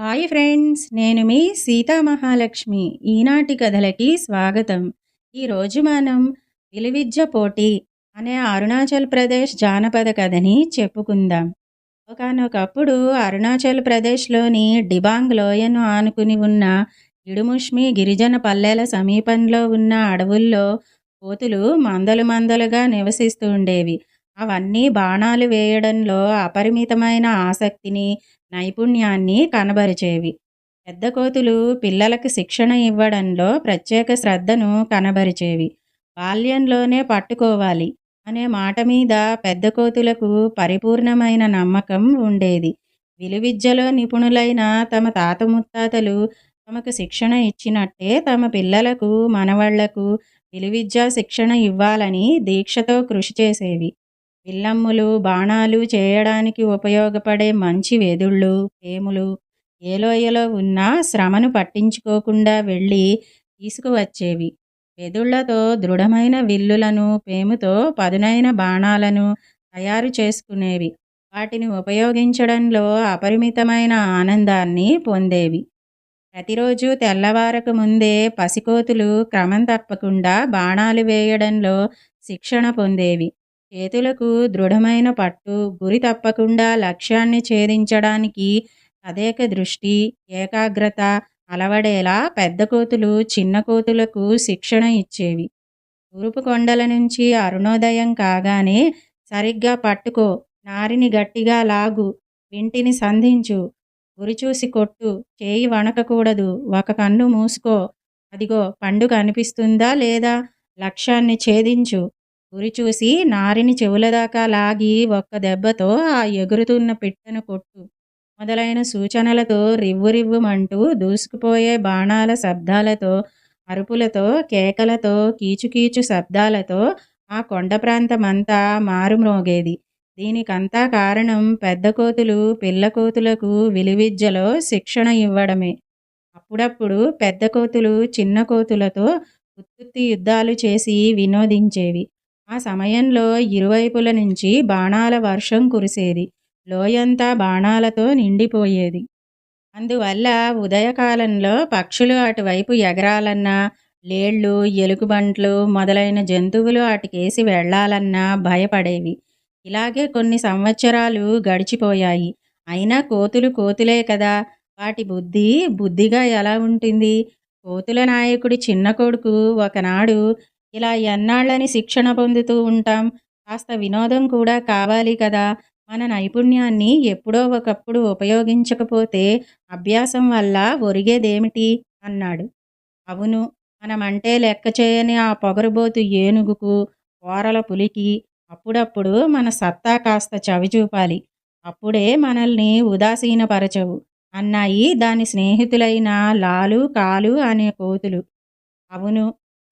Hi friends నేను మీ సీతా మహాలక్ష్మి. ఈనాటి కథలకి స్వాగతం. ఈరోజు మనం విలువిద్య పోటీ అనే అరుణాచల్ ప్రదేశ్ జానపద కథని చెప్పుకుందాం. ఒకనొకప్పుడు అరుణాచల్ ప్రదేశ్లోని డిబాంగ్ లోయను ఆనుకుని ఉన్న ఇడుముష్మి గిరిజన పల్లెల సమీపంలో ఉన్న అడవుల్లో కోతులు మందలు మందలుగా నివసిస్తూ ఉండేవి. అవన్నీ బాణాలు వేయడంలో అపరిమితమైన ఆసక్తిని నైపుణ్యాన్ని కనబరిచేవి. పెద్ద కోతులు పిల్లలకు శిక్షణ ఇవ్వడంలో ప్రత్యేక శ్రద్ధను కనబరిచేవి. బాల్యంలోనే పట్టుకోవాలి అనే మాట మీద పెద్ద కోతులకు పరిపూర్ణమైన నమ్మకం ఉండేది. విలువిద్యలో నిపుణులైన తమ తాత ముత్తాతలు తమకు శిక్షణ ఇచ్చినట్టే తమ పిల్లలకు మనవాళ్ళకు విలువిద్యా శిక్షణ ఇవ్వాలని దీక్షతో కృషి చేసేవి. విల్లమ్ములు బాణాలు చేయడానికి ఉపయోగపడే మంచి వెదుళ్ళు పేములు ఏలోయలో ఉన్న శ్రమను పట్టించుకోకుండా వెళ్ళి తీసుకువచ్చేవి. వెదుళ్ళతో దృఢమైన విల్లులను పేముతో పదునైన బాణాలను తయారు చేసుకునేవి. వాటిని ఉపయోగించడంలో అపరిమితమైన ఆనందాన్ని పొందేవి. ప్రతిరోజు తెల్లవారకు ముందే పసికోతులు క్రమం తప్పకుండా బాణాలు వేయడంలో శిక్షణ పొందేవి. చేతులకు దృఢమైన పట్టు గురి తప్పకుండా లక్ష్యాన్ని ఛేదించడానికి తదేక దృష్టి ఏకాగ్రత అలవడేలా పెద్ద కోతులు చిన్న కోతులకు శిక్షణ ఇచ్చేవి. తూర్పు కొండల నుంచి అరుణోదయం కాగానే సరిగ్గా పట్టుకో నారిని గట్టిగా లాగు వింటిని సంధించు గురి చూసి కొట్టు చేయి వణకకూడదు ఒక కన్ను మూసుకో అదిగో పండు కనిపిస్తుందా లేదా లక్ష్యాన్ని ఛేదించు. గురి చూసి నారిని చెవుల దాకా లాగి ఒక్క దెబ్బతో ఆ ఎగురుతున్న పిట్టను కొట్టు. మొదలైన సూచనలతో రివ్వు రివ్వుమంటూ దూసుకుపోయే బాణాల శబ్దాలతో అరుపులతో కేకలతో కీచుకీచు శబ్దాలతో ఆ కొండ ప్రాంతమంతా మారుమ్రోగేది. దీనికంతా కారణం పెద్ద కోతులు పిల్ల కోతులకు విలువిద్యలో శిక్షణ ఇవ్వడమే. అప్పుడప్పుడు పెద్ద కోతులు చిన్న కోతులతో ఉత్పత్తి యుద్ధాలు చేసి వినోదించేవి. ఆ సమయంలో ఇరువైపుల నుంచి బాణాల వర్షం కురిసేది. లోయంతా బాణాలతో నిండిపోయేది. అందువల్ల ఉదయకాలంలో పక్షులు అటువైపు ఎగరాలన్నా లేళ్ళు ఎలుగుబంట్లు మొదలైన జంతువులు అటుకేసి వెళ్ళాలన్నా భయపడేవి. ఇలాగే కొన్ని సంవత్సరాలు గడిచిపోయాయి. అయినా కోతులు కోతులే కదా! వాటి బుద్ధి బుద్ధిగా ఎలా ఉంటుంది? కోతుల నాయకుడి చిన్న కొడుకు ఒకనాడు ఇలా ఎన్నాళ్ళని శిక్షణ పొందుతూ ఉంటాం. కాస్త వినోదం కూడా కావాలి కదా. మన నైపుణ్యాన్ని ఎప్పుడో ఒకప్పుడు ఉపయోగించకపోతే అభ్యాసం వల్ల ఒరిగేదేమిటి? అన్నాడు. అవును మనమంటే లెక్క చేయని ఆ పొగరుబోతు ఏనుగుకు ఓరల పులికి అప్పుడప్పుడు మన సత్తా కాస్త చవిచూపాలి. అప్పుడే మనల్ని ఉదాసీనపరచవు. అన్నాయి దాని స్నేహితులైన లాలు కాలు అనే కోతులు. అవును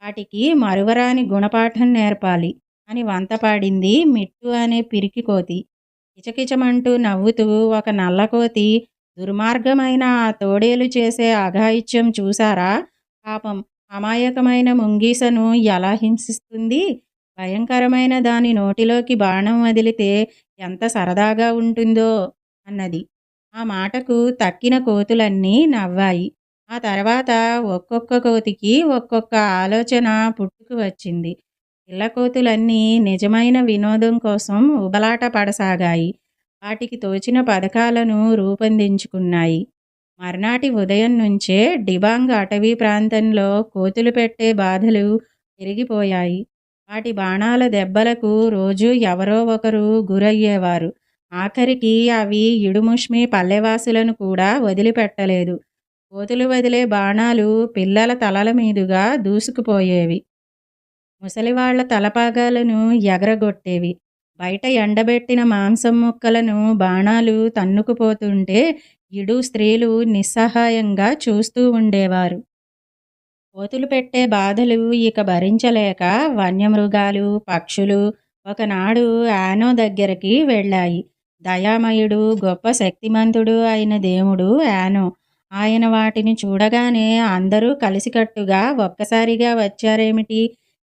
వాటికి మరువరాని గుణపాఠం నేర్పాలి. అని వంతపాడింది మిట్టు అనే పిరికి కోతి. కిచకిచమంటూ నవ్వుతూ ఒక నల్లకోతి దుర్మార్గమైన ఆ తోడేలు చేసే అఘాయిత్యం చూసారా పాపం అమాయకమైన ముంగీసను ఎలా హింసిస్తుంది? భయంకరమైన దాని నోటిలోకి బాణం వదిలితే ఎంత సరదాగా ఉంటుందో అన్నది. ఆ మాటకు తక్కిన కోతులన్నీ నవ్వాయి. ఆ తర్వాత ఒక్కొక్క కోతికి ఒక్కొక్క ఆలోచన పుట్టుకు వచ్చింది. పిల్లకోతులన్నీ నిజమైన వినోదం కోసం ఉబలాట పడసాగాయి. వాటికి తోచిన పథకాలను రూపొందించుకున్నాయి. మర్నాటి ఉదయం నుంచే డిబాంగ్ అటవీ ప్రాంతంలో కోతులు పెట్టే బాధలు పెరిగిపోయాయి. వాటి బాణాల దెబ్బలకు రోజు ఎవరో ఒకరు గురయ్యేవారు. ఆఖరికి అవి ఇడుముష్మి పల్లెవాసులను కూడా వదిలిపెట్టలేదు. కోతులు వదిలే బాణాలు పిల్లల తలల మీదుగా దూసుకుపోయేవి. ముసలివాళ్ళ తలపాగాలను ఎగరగొట్టేవి. బయట ఎండబెట్టిన మాంసం ముక్కలను బాణాలు తన్నుకుపోతుంటే ఇడు స్త్రీలు నిస్సహాయంగా చూస్తూ ఉండేవారు. కోతులు పెట్టే బాధలు ఇక భరించలేక వన్యమృగాలు పక్షులు ఒకనాడు యానో దగ్గరికి వెళ్ళాయి. దయామయుడు గొప్ప శక్తిమంతుడు అయిన దేవుడు యానో ఆయన వాటిని చూడగానే అందరూ కలిసికట్టుగా ఒక్కసారిగా వచ్చారేమిటి?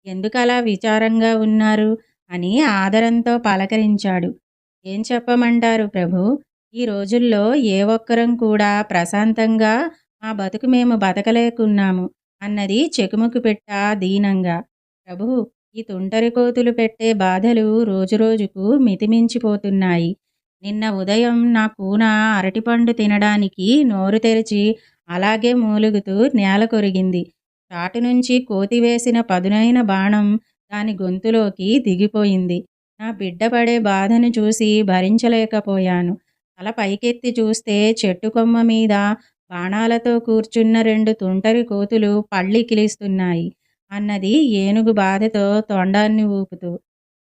ఎందుకలా విచారంగా ఉన్నారు? అని ఆదరంతో పలకరించాడు. ఏం చెప్పమంటారు ప్రభు? ఈ రోజుల్లో ఏ ఒక్కరం కూడా ప్రశాంతంగా మా బతుకు మేము బతకలేకున్నాము అన్నది చెకుముకు పెట్టా దీనంగా. ప్రభు ఈ తుంటరి కోతులు పెట్టే బాధలు రోజురోజుకు మితిమించిపోతున్నాయి. నిన్న ఉదయం నా కూన అరటిపండు తినడానికి నోరు తెరిచి అలాగే మూలుగుతూ నేల కొరిగింది. చాటు నుంచి కోతి వేసిన పదునైన బాణం దాని గొంతులోకి దిగిపోయింది. నా బిడ్డ పడే బాధను చూసి భరించలేకపోయాను. తల పైకెత్తి చూస్తే చెట్టు కొమ్మ మీద బాణాలతో కూర్చున్న రెండు తుంటరి కోతులు పళ్ళి కిలిస్తున్నాయి అన్నది ఏనుగు బాధతో తొండాన్ని ఊపుతూ.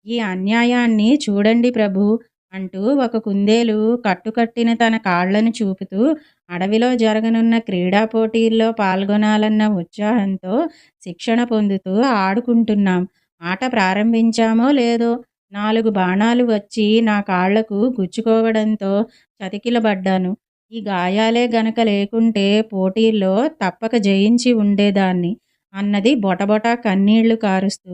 ఈ అన్యాయాన్ని చూడండి ప్రభు అంటూ ఒక కుందేలు కట్టుకట్టిన తన కాళ్ళను చూపుతూ అడవిలో జరగనున్న క్రీడా పోటీల్లో పాల్గొనాలన్న ఉత్సాహంతో శిక్షణ పొందుతూ ఆడుకుంటున్నాం. ఆట ప్రారంభించామో లేదో? నాలుగు బాణాలు వచ్చి నా కాళ్ళకు గుచ్చుకోవడంతో చతికిలబడ్డాను. ఈ గాయాలే గనక లేకుంటే పోటీల్లో తప్పక జయించి ఉండేదాన్ని అన్నది బొటబొట కన్నీళ్ళు కారుస్తూ.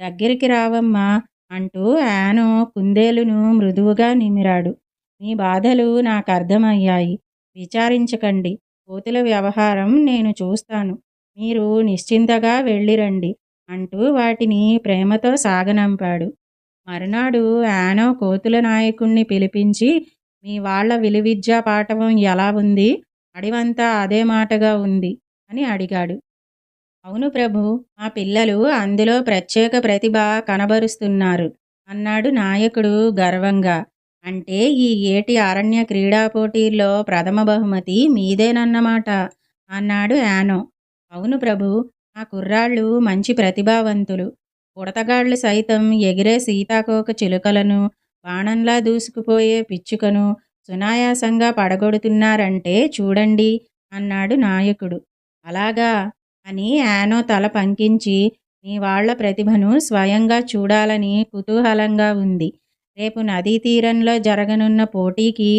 దగ్గరికి రావమ్మా అంటూ యానో కుందేలును మృదువుగా నిమిరాడు. మీ బాధలు నాకు అర్థమయ్యాయి విచారించకండి. కోతుల వ్యవహారం నేను చూస్తాను. మీరు నిశ్చింతగా వెళ్ళిరండి అంటూ వాటిని ప్రేమతో సాగనంపాడు. మరునాడు యానో కోతుల నాయకుణ్ణి పిలిపించి మీ వాళ్ళ విలువిద్యా పాఠవం ఎలా ఉంది? అడివంతా అదే మాటగా ఉంది అని అడిగాడు. అవును ప్రభు మా పిల్లలు అందులో ప్రత్యేక ప్రతిభ కనబరుస్తున్నారు. అన్నాడు నాయకుడు గర్వంగా. అంటే ఈ ఏటి అరణ్య క్రీడా పోటీల్లో ప్రథమ బహుమతి మీదేనన్నమాట అన్నాడు యానో. అవును ప్రభు ఆ కుర్రాళ్ళు మంచి ప్రతిభావంతులు. ఉడతగాళ్ళు సైతం ఎగిరే సీతాకోక చిలుకలను బాణంలా దూసుకుపోయే పిచ్చుకను సునాయాసంగా పడగొడుతున్నారంటే చూడండి అన్నాడు నాయకుడు. అలాగా? అని యానో తల పంకించి నీ వాళ్ళ ప్రతిభను స్వయంగా చూడాలని కుతూహలంగా ఉంది. రేపు నదీ తీరంలో జరగనున్న పోటీకి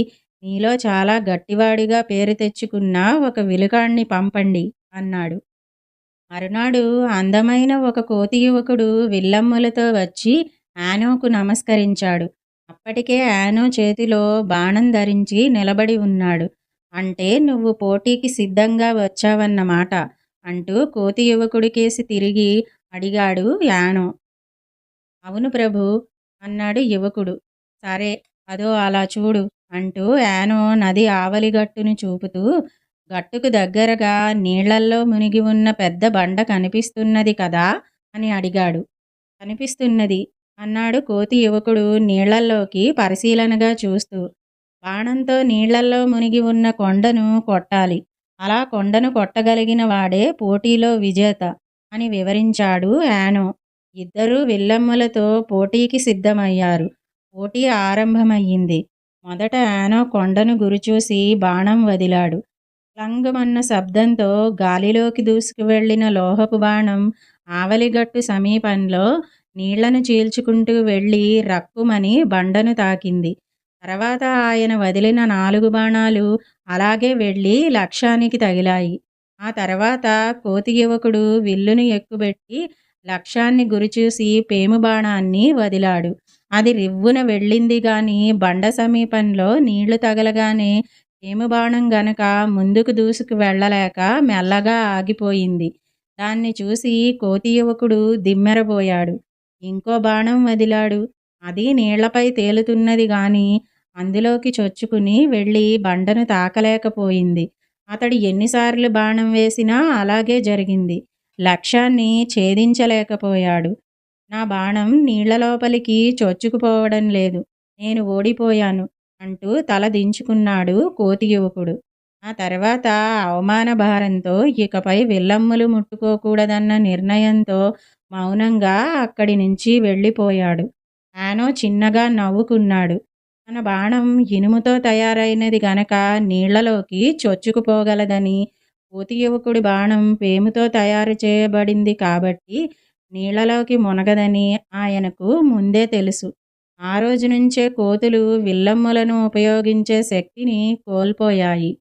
నీలో చాలా గట్టివాడిగా పేరు తెచ్చుకున్న ఒక విలుకాణ్ణి పంపండి అన్నాడు. మరునాడు అందమైన ఒక కోతి యువకుడు విల్లమ్ములతో వచ్చి యానోకు నమస్కరించాడు. అప్పటికే యానో చేతిలో బాణం ధరించి నిలబడి ఉన్నాడు. అంటే నువ్వు పోటీకి సిద్ధంగా వచ్చావన్నమాట. అంటూ కోతి యువకుడికేసి తిరిగి అడిగాడు యానో. అవును ప్రభు అన్నాడు యువకుడు. సరే అదో అలా చూడు అంటూ యానో నది ఆవలి గట్టును చూపుతూ గట్టుకు దగ్గరగా నీళ్ళల్లో మునిగి ఉన్న పెద్ద బండ కనిపిస్తున్నది కదా అని అడిగాడు. కనిపిస్తున్నది అన్నాడు కోతి యువకుడు నీళ్ళల్లోకి పరిశీలనగా చూస్తూ. బాణంతో నీళ్ళల్లో మునిగి ఉన్న కొండను కొట్టాలి. అలా కొండను కొట్టగలిగిన వాడే పోటీలో విజేత అని వివరించాడు యానో. ఇద్దరూ విల్లమ్మలతో పోటీకి సిద్ధమయ్యారు. పోటీ ఆరంభమయ్యింది. మొదట యానో కొండను గురిచూసి బాణం వదిలాడు. లంగమన్న శబ్దంతో గాలిలోకి దూసుకు వెళ్ళిన లోహపు బాణం ఆవలిగట్టు సమీపంలో నీళ్ళను చీల్చుకుంటూ వెళ్ళి రక్కుమని బండను తాకింది. తర్వాత ఆయన వదిలిన నాలుగు బాణాలు అలాగే వెళ్ళి లక్ష్యానికి తగిలాయి. ఆ తర్వాత కోతి యువకుడు విల్లును ఎక్కుబెట్టి లక్ష్యాన్ని గురిచూసి పేము బాణాన్ని వదిలాడు. అది రివ్వున వెళ్ళింది గాని బండ సమీపంలో నీళ్ళు తగలగానే పేము బాణం గనక ముందుకు దూసుకు వెళ్ళలేక మెల్లగా ఆగిపోయింది. దాన్ని చూసి కోతి యువకుడు దిమ్మెరబోయాడు. ఇంకో బాణం వదిలాడు. అది నీళ్ళపై తేలుతున్నది గాని అందులోకి చొచ్చుకుని వెళ్ళి బండను తాకలేకపోయింది. అతడు ఎన్నిసార్లు బాణం వేసినా అలాగే జరిగింది. లక్ష్యాన్ని ఛేదించలేకపోయాడు. నా బాణం నీళ్ళ లోపలికి చొచ్చుకుపోవడం లేదు. నేను ఓడిపోయాను అంటూ తల దించుకున్నాడు కోతి యువకుడు. ఆ తర్వాత అవమాన భారంతో ఇకపై విల్లమ్ములు ముట్టుకోకూడదన్న నిర్ణయంతో మౌనంగా అక్కడి నుంచి వెళ్ళిపోయాడు. ఆనో చిన్నగా నవ్వుకున్నాడు. తన బాణం ఇనుముతో తయారైనది గనక నీళ్ళలోకి చొచ్చుకుపోగలదని పూతి యువకుడి బాణం పేముతో తయారు చేయబడింది కాబట్టి నీళ్ళలోకి మునగదని ఆయనకు ముందే తెలుసు. ఆ రోజు నుంచే కోతులు విల్లమ్ములను ఉపయోగించే శక్తిని కోల్పోయాయి.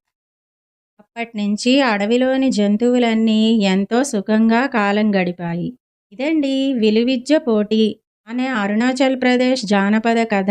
అప్పటినుంచి అడవిలోని జంతువులన్నీ ఎంతో సుఖంగా కాలం గడిపాయి. ఇదండి విలువిద్య పోటీ అనే అరుణాచల్ ప్రదేశ్ జానపద కథ